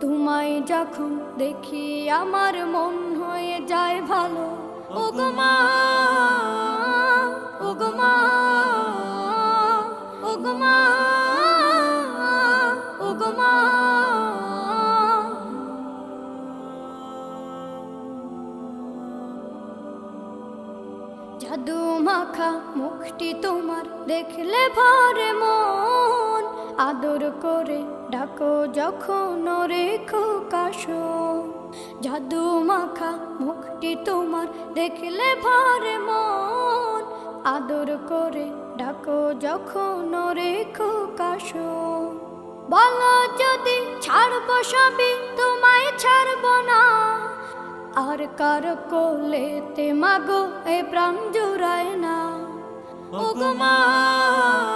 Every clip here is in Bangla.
তোমায় যখন দেখি আমার মন হয়ে যায় ভালো। ও গো মা, ও গো মা, ও গো মা, ও গো মা। জাদু মাখা মুখটি তোমার দেখলে ভরে মন। আদর করে ডাকো যখন রেখো কাশো। জাদু মাখা মুখটি তোমার দেখলে ভরে মন। আদর করে ডাকো যখন রেখো কাশো। বলো যদি ছাড়বো সবই তোমায় ছাড়বো না। আর কার কোলেতে মাগো এ প্রাণ জুড়ায় না। ও গো মা।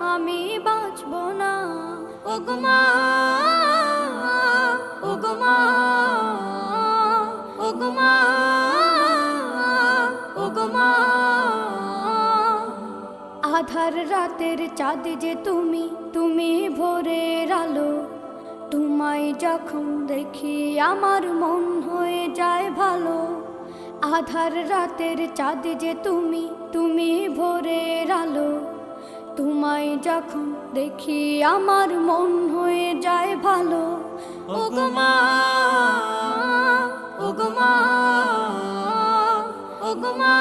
আমি বাঁচব না। ও গো মা ও গো মা ও গো মা ও গো মা। আধার রাতের চাঁদ যে তুমি তুমি ভোরের আলো। তোমায় যখন দেখি আমার মন হয়ে যায় ভালো। আধার রাতের চাঁদ যে তুমি তুমি ভোরের আলো। তোমায় যখন দেখি আমার মন হয়ে যায় ভালো। ওগমা ওগমা ওগমা